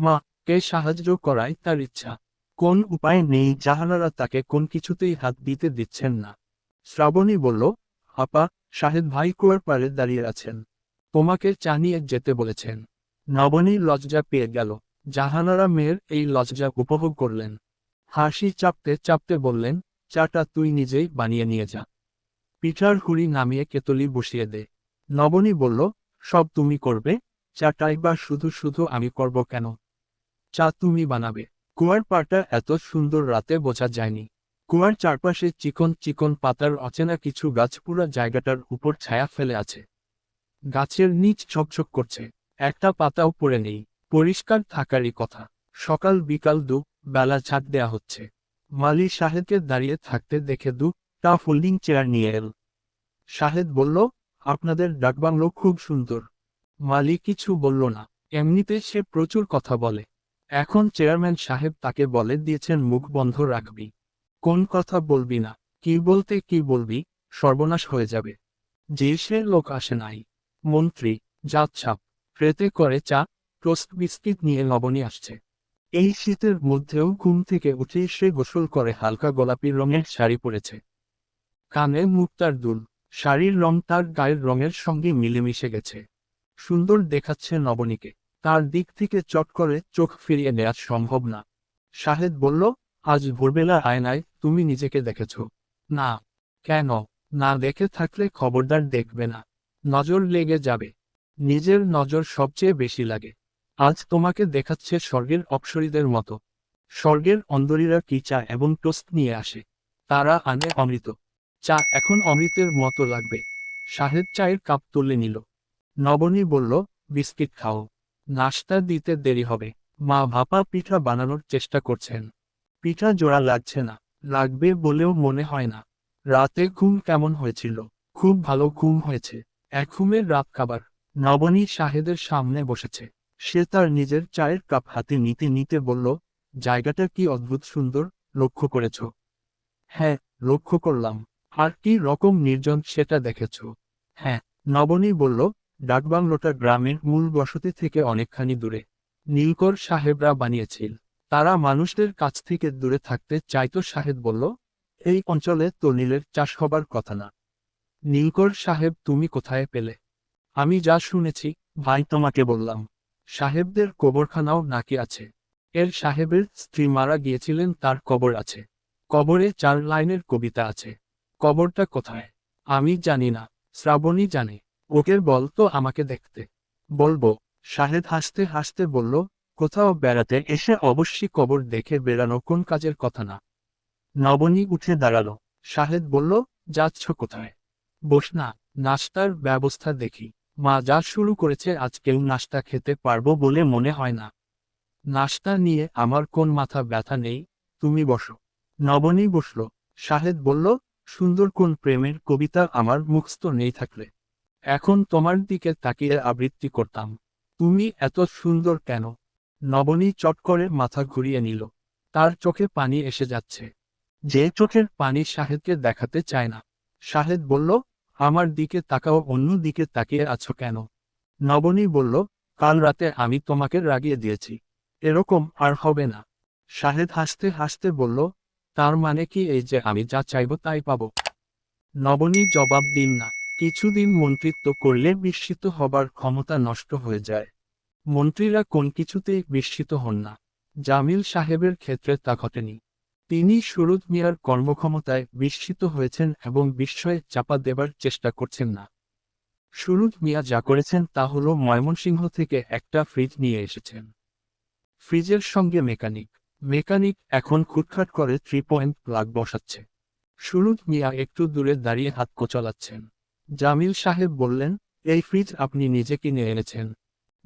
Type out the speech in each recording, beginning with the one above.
মা, কে সাহায্য করাই তার ইচ্ছা। কোন উপায় নেই জাহানারা তাকে কোন কিছুতেই হাত দিতে দিচ্ছেন না। শ্রাবণী বলল, আপা শাহেদ ভাই কুয়ার পারে দাঁড়িয়ে আছেন। তোমাকে চানিয়ে যেতে বলেছেন। নবনী লজ্জা পেয়ে গেল। জাহানারা মেয়ের এই লজ্জা উপভোগ করলেন। হাসি চাপতে চাপতে বললেন, চাটা তুই নিজেই বানিয়ে নিয়ে যা। পিঠার হুড়ি নামিয়ে কেতলি বসিয়ে দে। নবনী বলল, সব তুমি করবে? চাটাই বা শুধু শুধু আমি করব কেন? চা তুমি বানাবে। কুয়ার পাটা এত সুন্দর রাতে বোঝা যায়নি। কুয়ার চারপাশে চিকন চিকন পাতার অচেনা কিছু গাছ পুরা জায়গাটার উপর ছায়া ফেলে আছে। গাছের নিচ ছকছক করছে। একটা পাতাও পড়ে নেই। পরিষ্কার থাকারই কথা। সকাল বিকাল দু বেলা ছাদ দেয়া হচ্ছে। মালি শাহেদকে দাঁড়িয়ে থাকতে দেখে দু টা ফোল্ডিং চেয়ার নিয়ে এল। শাহেদ বলল, আপনাদের ডাকবাংলো খুব সুন্দর। মালি কিছু বলল না। এমনিতে সে প্রচুর কথা বলে। এখন চেয়ারম্যান সাহেব তাকে বলে দিয়েছেন, মুখ বন্ধ রাখবি। কোন কথা বলবি না। কি বলতে কি বলবি, সর্বনাশ হয়ে যাবে। যে সে লোক আসে নাই। মন্ত্রী জাতছাপ ট্রেতে করে চা, টোস্ট বিস্কিট নিয়ে লবণী আসছে। এই শীতের মধ্যেও ঘুম থেকে উঠে সে গোসল করে হালকা গোলাপি রঙের শাড়ি পরেছে। কানে মুক্তার দুল। শাড়ির রং তার গায়ের রঙের সঙ্গে মিলেমিশে গেছে। সুন্দর দেখাচ্ছে নবনীকে। তার দিক থেকে চট করে চোখ ফিরিয়ে নেওয়া সম্ভব না। শাহেদ বলল, আজ ভোরবেলা আয়নায় তুমি নিজেকে দেখেছ। না, কেন? না দেখে থাকলে খবরদার দেখবে না। নজর লেগে যাবে। নিজের নজর সবচেয়ে বেশি লাগে। আজ তোমাকে দেখাচ্ছে স্বর্গের অপসরীদের মতো। স্বর্গের অন্দরীরা কি চা এবং টোস্ট নিয়ে আসে? তারা আনে অমৃত। চা এখন অমৃতের মতো লাগবে। শাহেদ চায়ের কাপ তুলে নিল। নবনী বলল, বিস্কিট খাও। নাস্তা দিতে দেরি হবে। মা ভাপা পিঠা বানানোর চেষ্টা করছেন। পিঠা জোড়া লাগছে না। লাগবে বলেও মনে হয় না। রাতে ঘুম কেমন হয়েছিল? খুব ভালো ঘুম হয়েছে। এক ঘুমের রাত খাবার। নবনী শাহেদের সামনে বসেছে। সে তার নিজের চায়ের কাপ হাতে নিতে নিতে বলল, জায়গাটা কি অদ্ভুত সুন্দর, লক্ষ্য করেছ? হ্যাঁ লক্ষ্য করলাম। আর কি রকম নির্জন সেটা দেখেছ? হ্যাঁ নবনী বলল ডাকবাংলোটা গ্রামের মূল বসতি থেকে অনেকখানি দূরে। নীলকর সাহেবরা বানিয়েছিল। তারা মানুষদের কাছ থেকে দূরে থাকতে চাইতো সাহেব বলল, এই অঞ্চলে তো নীলের চাষ হবার কথা না। নীলকর সাহেব, তুমি কোথায় পেলে? আমি যা শুনেছি, ভাই তোমাকে বললাম। সাহেবদের কবরখানাও নাকি আছে। এর সাহেবের স্ত্রী মারা গিয়েছিলেন, তার কবর আছে। কবরে চার লাইনের কবিতা আছে। কবরটা কোথায়? আমি জানি না। শ্রাবণী জানে। ওকে বল তো আমাকে দেখতে। বলব, শাহেদ হাসতে হাসতে বলল, কোথাও বেড়াতে এসে অবশ্যই কবর দেখে বেড়ানো কোন কাজের কথা না। নবনী উঠে দাঁড়াল। শাহেদ বলল, যাচ্ছ কোথায়? বস না, নাস্তার ব্যবস্থা দেখি। মা যা শুরু করেছে আজ কেউ নাস্তা খেতে পারব বলে মনে হয় না। নাস্তা নিয়ে আমার কোন মাথা ব্যথা নেই, তুমি বসো। নবনী বসল। শাহেদ বলল, সুন্দর কোন প্রেমের কবিতা আমার মুখস্থ নেই থাকলে। এখন তোমার দিকে তাকিয়ে আবৃত্তি করতাম। তুমি এত সুন্দর কেন? নবনী চট করে মাথা ঘুরিয়ে নিল। তার চোখে পানি এসে যাচ্ছে। যে চোখের পানি শাহেদকে দেখাতে চায় না। শাহেদ বলল, আমার দিকে তাকাও, অন্য দিকে তাকিয়ে আছো কেন? নবনী বলল, কাল রাতে আমি তোমাকে রাগিয়ে দিয়েছি। এরকম আর হবে না। শাহেদ হাসতে হাসতে বলল, তার মানে কি এই যে আমি যা চাইব তাই পাব? নবনী জবাব দিন না। কিছুদিন মন্ত্রিত্ব করলে বিস্মিত হবার ক্ষমতা নষ্ট হয়ে যায়। মন্ত্রীরা কোন কিছুতেই বিস্মিত হন না। জামিল সাহেবের ক্ষেত্রে তা ঘটেনি। তিনি সুরুদ মিয়ার কর্মক্ষমতায় বিস্মিত হয়েছেন এবং বিস্ময়ে চাপা দেবার চেষ্টা করছেন না। সুরুদ মিয়া যা করেছেন তা হল ময়মনসিংহ থেকে একটা ফ্রিজ নিয়ে এসেছেন। ফ্রিজের সঙ্গে মেকানিক। মেকানিক এখন খুটখাট করে থ্রি পয়েন্ট প্লাগ বসাচ্ছে। সুরুদ মিয়া একটু দূরে দাঁড়িয়ে হাত কোচলাচ্ছেন। জামিল সাহেব বললেন, এই ফ্রিজ আপনি নিজে কিনে এনেছেন?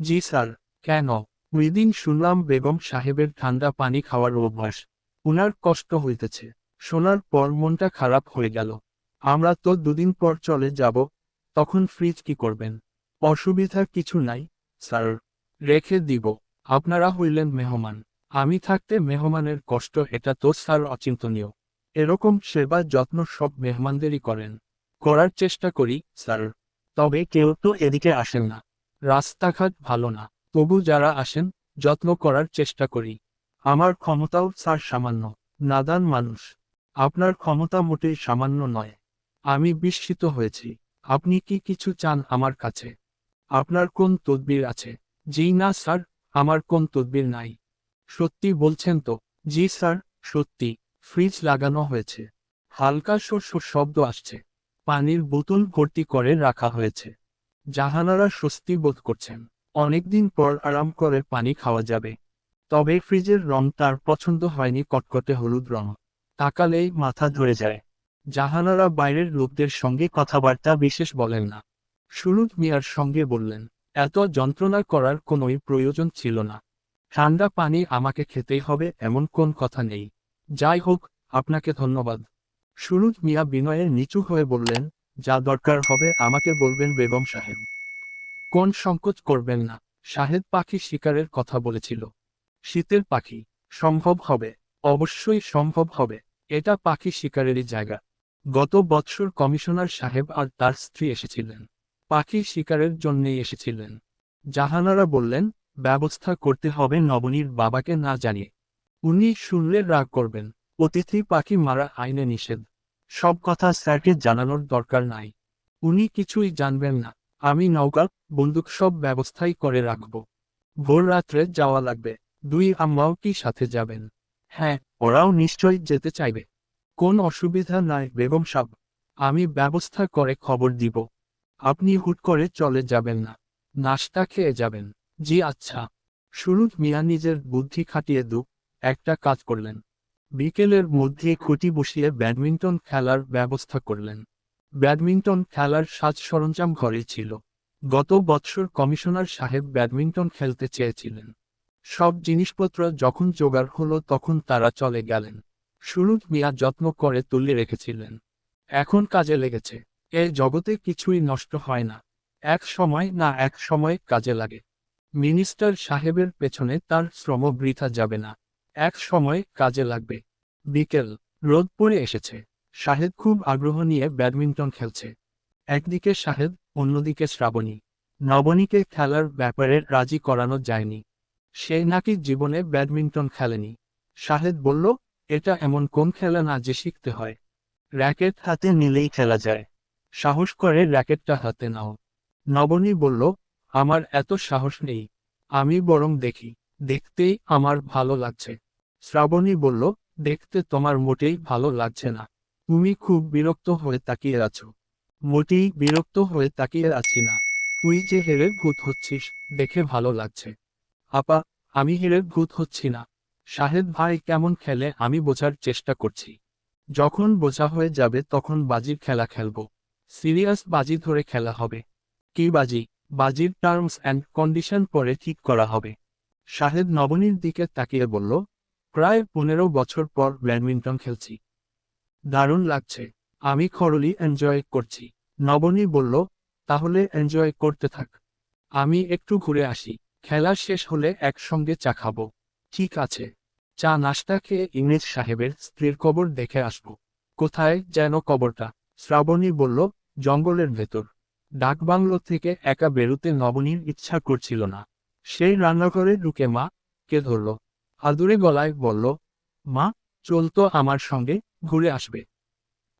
জি স্যার। কেন? ওইদিন শুনলাম বেগম সাহেবের ঠান্ডা পানি খাওয়ার অভ্যাস। উনার কষ্ট হইতেছে। শোনার পর মনটা খারাপ হয়ে গেল। আমরা তো দুদিন পর চলে যাব, তখন ফ্রিজ কি করবেন? অসুবিধা কিছু নাই, স্যার। রেখে দিব। আপনারা হইলেন মেহমান। আমি থাকতে মেহমানের কষ্ট, এটা তো স্যার অচিন্তনীয়। এরকম সেবা যত্ন সব মেহমানদেরই করেন। করার চেষ্টা করি স্যার। তবে কেউ তো এদিকে আসেন না। রাস্তাঘাট ভালো না। তবু যারা আসেন যত্ন করার চেষ্টা করি। আমার ক্ষমতাও স্যার সামান্য। নাদান মানুষ। আপনার ক্ষমতা মোটেই সামান্য নয়। আমি বিস্মিত হয়েছি। আপনি কি কিছু চান আমার কাছে? আপনার কোন তদবির আছে? জি না স্যার আমার কোন তদবির নাই। সত্যি বলছেন তো? জি স্যার সত্যি। ফ্রিজ লাগানো হয়েছে। হালকা শস্য শব্দ আসছে। পানির বোতল ভর্তি করে রাখা হয়েছে। জাহানারা স্বস্তি বোধ করছেন। অনেকদিন পর আরাম করে পানি খাওয়া যাবে। তবে ফ্রিজের রং তার পছন্দ হয়নি কটকটে হলুদ রং। তাকালেই মাথা ধরে যায়। জাহানারা বাইরের লোকদের সঙ্গে কথাবার্তা বিশেষ বলেন না। সুরুজ মিয়ার সঙ্গে বললেন, এত যন্ত্রণা করার কোনোই প্রয়োজন ছিল না। ঠান্ডা পানি আমাকে খেতেই হবে, এমন কোন কথা নেই। যাই হোক, আপনাকে ধন্যবাদ। সুরুজ মিয়া বিনয়ের নিচু হয়ে বললেন, যা দরকার হবে আমাকে বলবেন বেগম সাহেব। কোন সংকোচ করবেন না, সাহেব পাখি শিকারের কথা বলেছিল। শীতের পাখি, সম্ভব হবে, অবশ্যই সম্ভব হবে, এটা পাখি শিকারেরই জায়গা। গত বৎসর কমিশনার সাহেব আর তার স্ত্রী এসেছিলেন। পাখি শিকারের জন্যেই এসেছিলেন। জাহানারা বললেন, ব্যবস্থা করতে হবে নবনীর বাবাকে না জানিয়ে। উনি শুনলে রাগ করবেন। অতিথি পাখি মারা আইনে নিষেধ। সব কথা স্যারকে জানানোর দরকার নাই। উনি কিছুই জানবেন না। আমি নৌকা, বন্দুক সব ব্যবস্থাই করে রাখব। ভোর রাত্রে যাওয়া লাগবে। দুই আম্মাও কি সাথে যাবেন? হ্যাঁ ওরাও নিশ্চয়ই যেতে চাইবে। কোন অসুবিধা নাই, বেগম সাব আমি ব্যবস্থা করে খবর দিব। আপনি হুট করে চলে যাবেন না। নাস্তা খেয়ে যাবেন। জি আচ্ছা। সুরুজ মিয়া নিজের বুদ্ধি খাটিয়ে দু, একটা কাজ করলেন। বিকেলের মধ্যে খুঁটি বসিয়ে ব্যাডমিন্টন খেলার ব্যবস্থা করলেন। ব্যাডমিন্টন খেলার সাজ সরঞ্জাম ঘরে ছিল। গত বৎসর কমিশনার সাহেব ব্যাডমিন্টন খেলতে চেয়েছিলেন। সব জিনিসপত্র যখন জোগাড় হলো তখন তারা চলে গেলেন। সুরুজ মিয়া যত্ন করে তুলে রেখেছিলেন। এখন কাজে লেগেছে। এ জগতে কিছুই নষ্ট হয় না। এক সময় না এক সময় কাজে লাগে। মিনিস্টার সাহেবের পেছনে তার শ্রম বৃথা যাবে না। এক সময় কাজে লাগবে। বিকেল রোদ পড়ে এসেছে। শাহেদ খুব আগ্রহ নিয়ে ব্যাডমিন্টন খেলছে। একদিকে শাহেদ, অন্যদিকে শ্রাবণী। নবনীকে খেলার ব্যাপারে রাজি করানো যায়নি। সে নাকি জীবনে ব্যাডমিন্টন খেলেনি। শাহেদ বলল, এটা এমন কোন খেলা না যে শিখতে হয়? র্যাকেট হাতে নিলেই খেলা যায়। সাহস করে র্যাকেটটা হাতে নাও। নবনী বলল, আমার এত সাহস নেই। আমি বরং দেখি। দেখতেই আমার ভালো লাগছে। শ্রাবণী বলল, দেখতে তোমার মোটেই ভালো লাগছে না। তুমি খুব বিরক্ত হয়ে তাকিয়ে আছো। মোটেই বিরক্ত হয়ে তাকিয়ে আছি না। তুই যে হেরে ভূত হচ্ছিস, দেখে ভালো লাগছে। আপা, আমি হেরে ভূত হচ্ছি না। শাহেদ ভাই কেমন খেলে আমি বোঝার চেষ্টা করছি। যখন বোঝা হয়ে যাবে তখন বাজির খেলা খেলব। সিরিয়াস বাজি ধরে খেলা হবে। কি বাজি? বাজির টার্মস অ্যান্ড কন্ডিশন পরে ঠিক করা হবে। শাহেদ নবনীর দিকে তাকিয়ে বলল প্রায় পনেরো বছর পর ব্যাডমিন্টন খেলছি। দারুণ লাগছে। আমি খরলি এনজয় করছি। নবনী বলল, তাহলে এনজয় করতে থাক। আমি একটু ঘুরে আসি। খেলা শেষ হলে একসঙ্গে চা খাব। ঠিক আছে। চা নাস্তা খেয়ে ইংরেজ সাহেবের স্ত্রীর কবর দেখে আসব। কোথায় যেন কবরটা? শ্রাবণী বলল, জঙ্গলের ভেতর। ডাকবাংলো থেকে একা বেরুতে নবনীর ইচ্ছা করছিল না। সেই রান্নাঘরে ঢুকে মা কে ধরল। আদুরে গলায় বলল, মা চলতো আমার সঙ্গে ঘুরে আসবে।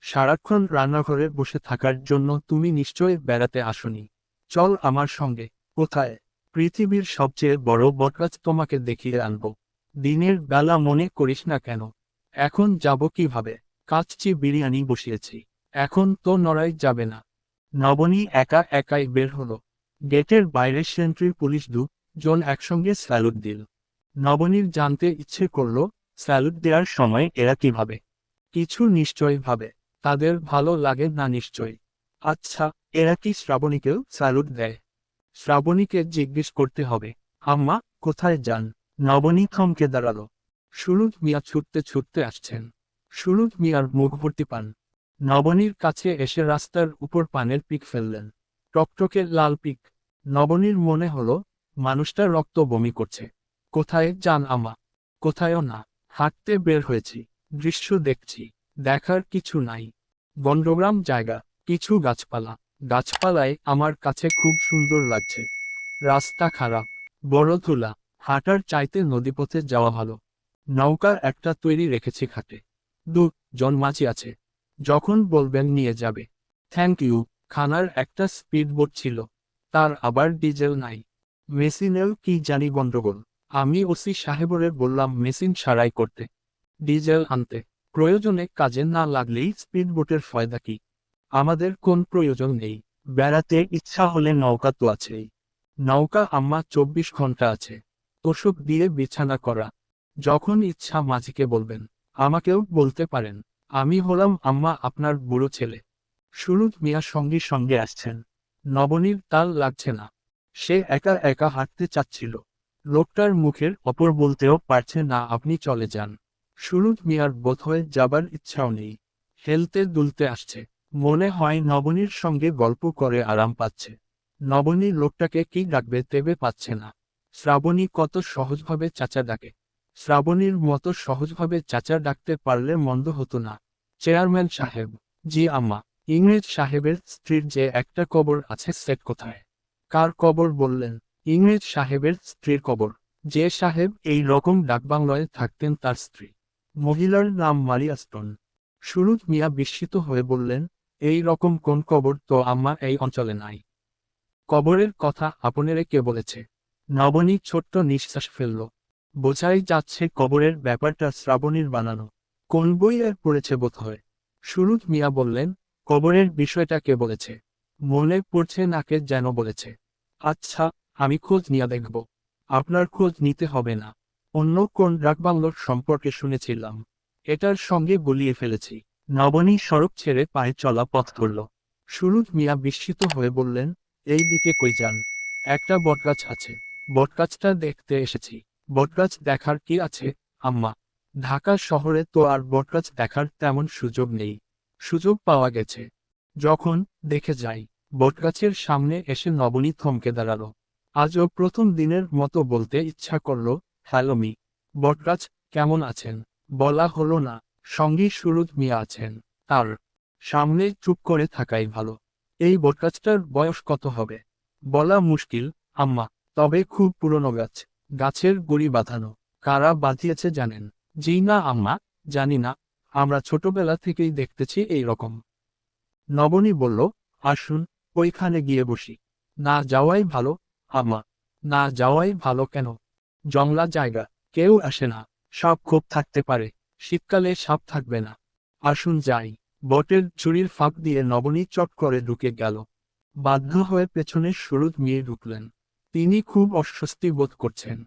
সারাক্ষণ রান্নাঘরে বসে থাকার জন্য তুমি নিশ্চয় বেড়াতে আসনি। চল আমার সঙ্গে। কোথায়? পৃথিবীর সবচেয়ে বড় বটগাছ তোমাকে দেখিয়ে আনব। দিনের বেলা মনে করিস না কেন? এখন যাব কীভাবে? কাচ্চি বিরিয়ানি বসিয়েছি। এখন তো নড়াই যাবে না নবনী একা একাই বের হলো। গেটের বাইরে সেন্ট্রি পুলিশ দু জন একসঙ্গে স্যালুট দিল। নবনীর জানতে ইচ্ছে করল, স্যালুট দেওয়ার সময় এরা কীভাবে? কিছু নিশ্চয় ভাবে। তাদের ভালো লাগে না নিশ্চয় আচ্ছা এরা কি শ্রাবণীকেও স্যালুট দেয়? শ্রাবণীকে জিজ্ঞেস করতে হবে। আম্মা, কোথায় যান? নবনী থমকে দাঁড়াল। সুরুজ মিয়া ছুটতে ছুটতে আসছেন। সুরুজ মিয়ার মুখ ভর্তি পান। নবনীর কাছে এসে রাস্তার উপর পানের পিক ফেললেন। টকটকে লাল পিক। নবনীর মনে হলো, মানুষটা রক্ত বমি করছে। কোথায় যান আমা? কোথায়ও না। হাঁটতে বের হয়েছি। দৃশ্য দেখছি। দেখার কিছু নাই। গন্ডগ্রাম জায়গা। কিছু গাছপালা। গাছপালায় আমার কাছে খুব সুন্দর লাগছে। রাস্তা খারাপ। বড় তুলা হাঁটার চাইতে নদীপথে যাওয়া ভালো। নৌকা একটা তৈরি রেখেছি খাটে। দু জন আছে। যখন বলবেন নিয়ে যাবে। Thank you. খানার একটা স্পিড বোট ছিল। তার আবার ডিজেল নাই। মেশিনেও কি জানি গন্ডগোল। আমি ওসি সাহেবরে বললাম মেশিন সারাই করতে। ডিজেল আনতে। প্রয়োজনে কাজে না লাগলেই স্পিড বোটের ফয়দা কি? আমাদের কোন প্রয়োজন নেই। বেড়াতে ইচ্ছা হলে নৌকা তো আছেই। নৌকা আম্মা চব্বিশ ঘণ্টা আছে। তোষক দিয়ে বিছানা করা। যখন ইচ্ছা মাঝিকে বলবেন, আমাকেও বলতে পারেন। আমি হলাম আম্মা আপনার বুড়ো ছেলে। সুরুজ মিয়া সঙ্গে সঙ্গে আসছেন। নবনীর তাল লাগছে না। সে একা একা হাঁটতে চাচ্ছিল। লোকটার মুখের অপর বলতেও পারছে না আপনি চলে যান। সুরুজ মিয়ার বোধ হয়ে যাবার ইচ্ছাও নেই। হেলতে দুলতে আসছে। মনে হয় নবনীর সঙ্গে গল্প করে আরাম পাচ্ছে। নবনী লোকটাকে কি ডাকবে তেবে পাচ্ছে না। শ্রাবণী কত সহজভাবে চাচা ডাকে। শ্রাবণীর মতো সহজভাবে চাচা ডাকতে পারলে মন্দ হতো না। চেয়ারম্যান সাহেব, জি আম্মা, ইংরেজ সাহেবের স্ত্রীর যে একটা কবর আছে সেট কোথায়? কার কবর বললেন? ইংরেজ সাহেবের স্ত্রীর কবর। যে সাহেব এই রকম ডাকবাংলায় থাকতেন তার স্ত্রী। মহিলার নাম মারিয়াস্টন সুরুজ মিয়া বিস্মিত হয়ে বললেন, এই রকম কোন কবর তো আম্মা এই অঞ্চলে নাই। কবরের কথা আপনেরে কে বলেছে? নবনী ছোট্ট নিঃশ্বাস ফেলল। বোঝাই যাচ্ছে কবরের ব্যাপারটা শ্রাবণীর বানানো। কোন বই এর পড়েছে বোধ হয় সুরুজ মিয়া বললেন, কবরের বিষয়টা কে বলেছে? মনে পড়ছে নাকে যেন বলেছে। আচ্ছা আমি খোঁজ নিয়ে দেখব। আপনার খোঁজ নিতে হবে না। অন্য কোন ডাকবাংলোর সম্পর্কে শুনেছিলাম। এটার সঙ্গে বলিয়ে ফেলেছি। নবনী সড়ক ছেড়ে পায়ে চলা পথ ধরল। সুরুজ মিয়া বিস্মিত হয়ে বললেন, এই দিকে কই যান? একটা বটগাছ আছে। বটগাছটা দেখতে এসেছি। বটগাছ দেখার কি আছে, আম্মা? ঢাকা শহরে তো আর বটগাছ দেখার তেমন সুযোগ নেই। সুযোগ পাওয়া গেছে। যখন দেখে যাই, বটগাছের সামনে এসে নবনী থমকে দাঁড়াল। আজও প্রথম দিনের মতো বলতে ইচ্ছা করল, হ্যালো মি, বটগাছ, কেমন আছেন? বলা হলো না, সঙ্গী সুরুজ মিয়া আছেন, তার সামনে চুপ করে থাকাই ভালো। এই বটগাছটার বয়স কত হবে? বলা মুশকিল, আম্মা, তবে খুব পুরনো গাছ, গাছের গুড়ি বাঁধানো। কারা বাঁধিয়েছে জানেন? জি না, আম্মা, জানি না, আমরা ছোটবেলা থেকেই দেখতেছি এই রকম। নবনী বলল, আসুন, ওইখানে গিয়ে বসি। না যাওয়াই ভালো আম্মা না যাওয়াই ভালো কেন? জংলা জায়গা। কেউ আসে না। সাপ খুব থাকতে পারে। শীতকালে সাপ থাকবে না। আসুন যাই। বটের চুরির ফাঁক দিয়ে নবনী চট করে ঢুকে গেল। বাধ্য হয়ে পেছনে সুরুজ মিয়ে ঢুকলেন। তিনি খুব অস্বস্তি বোধ করছেন।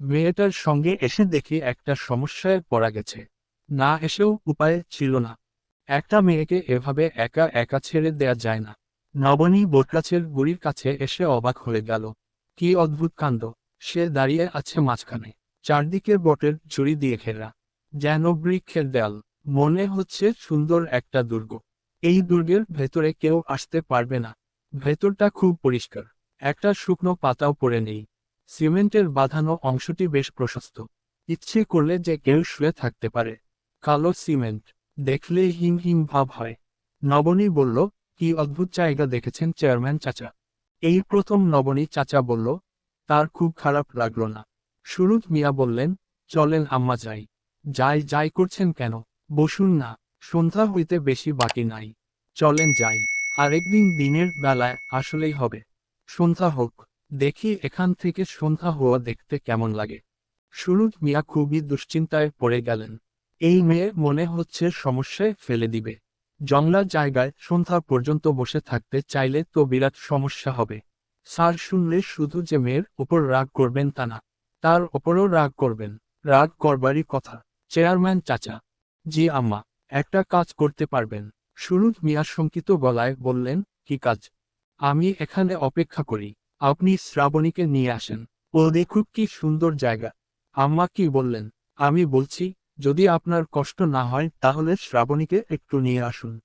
মেয়েটার সঙ্গে এসে দেখি একটা সমস্যায় পড়া গেছে। না এসেও উপায় ছিল না। একটা মেয়েকে এভাবে একা একা ছেড়ে দেয়া যায় না। নবনী বটগাছের গুড়ির কাছে এসে অবাক হয়ে গেল। কি অদ্ভুত কাণ্ড। সে দাঁড়িয়ে আছে মাঝখানে। চারদিকে বটের চুরি দিয়ে ঘেরা। যেন বৃক্ষের দেয়াল। মনে হচ্ছে সুন্দর একটা দুর্গ। এই দুর্গের ভেতরে কেউ আসতে পারবে না। ভেতরটা খুব পরিষ্কার। একটা শুকনো পাতাও পড়ে নেই। সিমেন্টের বাঁধানো অংশটি বেশ প্রশস্ত। ইচ্ছে করলে যে কেউ শুয়ে থাকতে পারে। কালো সিমেন্ট। দেখলে হিম হিম ভাব হয়। নবনী বলল, কি অদ্ভুত জায়গা দেখেছেন চেয়ারম্যান চাচা। এই প্রথম নবনী চাচা বলল, তার খুব খারাপ লাগল না। সুরুজ মিয়া বললেন, চলেন আম্মা যাই। যাই যাই করছেন কেন? বসুন না, সন্ধ্যা হইতে বেশি বাকি নাই। চলেন যাই আরেকদিন দিনের বেলায় আসলেই হবে। সন্ধ্যা হোক, দেখি এখান থেকে সন্ধ্যা হওয়া দেখতে কেমন লাগে। সুরুজ মিয়া খুবই দুশ্চিন্তায় পড়ে গেলেন। এই মেয়ে মনে হচ্ছে সমস্যায় ফেলে দিবে। জংলা জায়গায় সন্ধ্যা পর্যন্ত বসে থাকতে চাইলে তো বিরাট সমস্যা হবে। স্যার শুনলে শুধু যে মেয়ের ওপর রাগ করবেন তা না, তার ওপরও রাগ করবেন। রাগ করবারই কথা। চেয়ারম্যান চাচা। জি আম্মা, একটা কাজ করতে পারবেন। সুরুজ মিয়া শঙ্কিত গলায় বললেন, কি কাজ? আমি এখানে অপেক্ষা করি। আপনি শ্রাবণীকে নিয়ে আসেন। ও দেখুক কি সুন্দর জায়গা। আম্মা কি বললেন? আমি বলছি যদি আপনার কষ্ট না হয়, তাহলে শ্রাবণীকে একটু নিয়ে আসুন।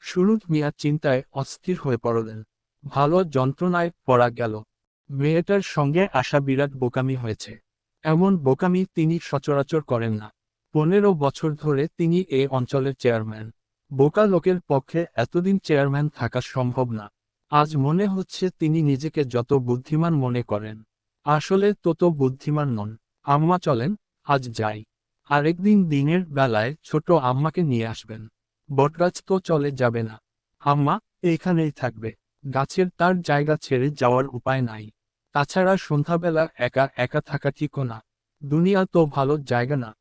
সুরুজ মিয়া চিন্তায় অস্থির হয়ে পড়লেন। ভালো যন্ত্রণায় পড়া গেল। মেয়েটার সঙ্গে আসা বিরাট বোকামি হয়েছে। এমন বোকামি তিনি সচরাচর করেন না। পনেরো বছর ধরে তিনি এ অঞ্চলের চেয়ারম্যান। বোকা লোকের পক্ষে এতদিন চেয়ারম্যান থাকা সম্ভব না। আজ মনে হচ্ছে তিনি নিজেকে যত বুদ্ধিমান মনে করেন। আসলে তো তো বুদ্ধিমান নন। আম্মা চলেন, আজ যাই। আরেকদিন দিনের বেলায় ছোট আম্মাকে নিয়ে আসবেন। বটগাছ তো চলে যাবে না। আম্মা, এইখানেই থাকবে। গাছের তার জায়গা ছেড়ে যাওয়ার উপায় নাই। তাছাড়া সন্ধ্যাবেলা একা একা থাকা ঠিকও না। দুনিয়া তো ভালো জায়গা না।